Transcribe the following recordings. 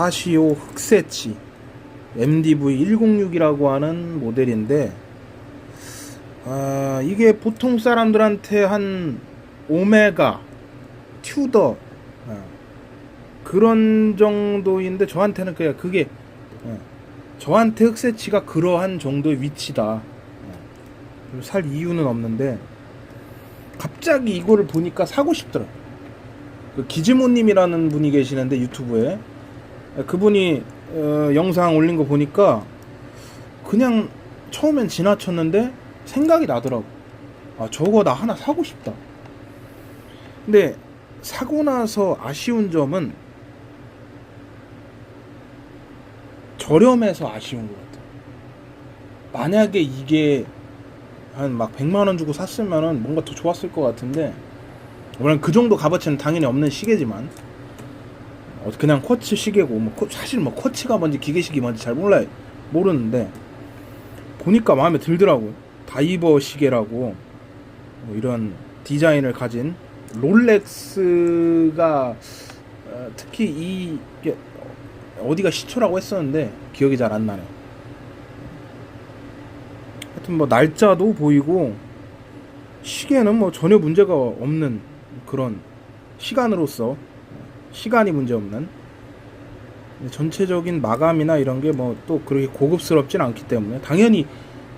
카시오 흑세치 MDV106이라고 하는 모델인데 아, 이게 보통 사람들한테 한 오메가, 튜더 어, 그런 정도인데 저한테는 그냥 그게 어, 저한테 흑세치가 그러한 정도의 위치다. 어, 살 이유는 없는데 갑자기 이거를 보니까 사고 싶더라. 그 기즈모님이라는 분이 계시는데 유튜브에 그분이 어, 영상 올린 거 보니까 그냥 처음엔 지나쳤는데 생각이 나더라고. 아 저거 나 하나 사고 싶다. 근데 사고 나서 아쉬운 점은 저렴해서 아쉬운 것 같아. 만약에 이게 한 막 100만 원 주고 샀으면은 뭔가 더 좋았을 것 같은데 물론 그 정도 값어치는 당연히 없는 시계지만 어, 그냥 쿼츠 시계고 뭐 코- 사실 뭐 쿼츠가 뭔지 기계식이 뭔지 잘 몰라요. 모르는데 보니까 마음에 들더라고요. 다이버 시계라고 뭐 이런 디자인을 가진 롤렉스가 어, 특히 이 어디가 시초라고 했었는데 기억이 잘 안 나네요. 하여튼 뭐 날짜도 보이고 시계는 뭐 전혀 문제가 없는 그런 시간으로서 시간이 문제 없는 전체적인 마감이나 이런 게 뭐 또 그렇게 고급스럽진 않기 때문에 당연히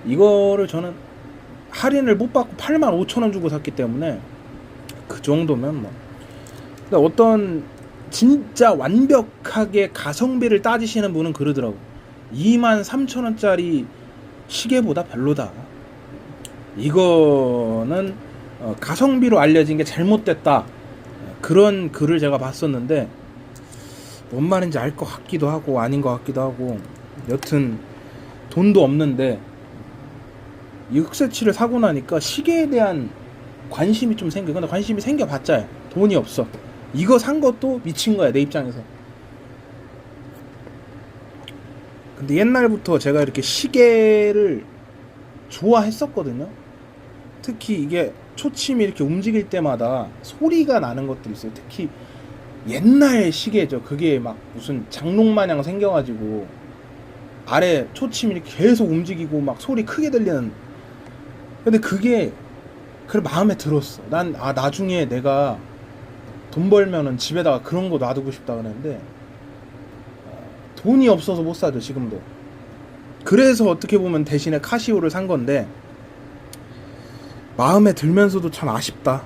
이거를 저는 할인을 못 받고 8만 5천 원 주고 샀기 때문에 그 정도면 뭐. 근데 어떤 진짜 완벽하게 가성비를 따지시는 분은 그러더라고. 2만 3천 원짜리 시계보다 별로다. 이거는 어, 가성비로 알려진 게 잘못됐다 그런 글을 제가 봤었는데 뭔 말인지 알 것 같기도 하고 아닌 것 같기도 하고 여튼 돈도 없는데 이 흑세치를 사고 나니까 시계에 대한 관심이 좀 생겨. 근데 관심이 생겨봤자 돈이 없어. 이거 산 것도 미친 거야 내 입장에서. 근데 옛날부터 제가 이렇게 시계를 좋아했었거든요 특히 이게 초침이 이렇게 움직일 때마다 소리가 나는 것들이 있어요. 특히 옛날 시계죠. 그게 막 무슨 장롱 마냥 생겨가지고 아래 초침이 계속 움직이고 막 소리 크게 들리는. 근데 그게 그래 마음에 들었어. 난 아 나중에 내가 돈 벌면은 집에다가 그런 거 놔두고 싶다 그랬는데 어, 돈이 없어서 못 사죠 지금도. 그래서 어떻게 보면 대신에 카시오를 산 건데 마음에 들면서도 참 아쉽다.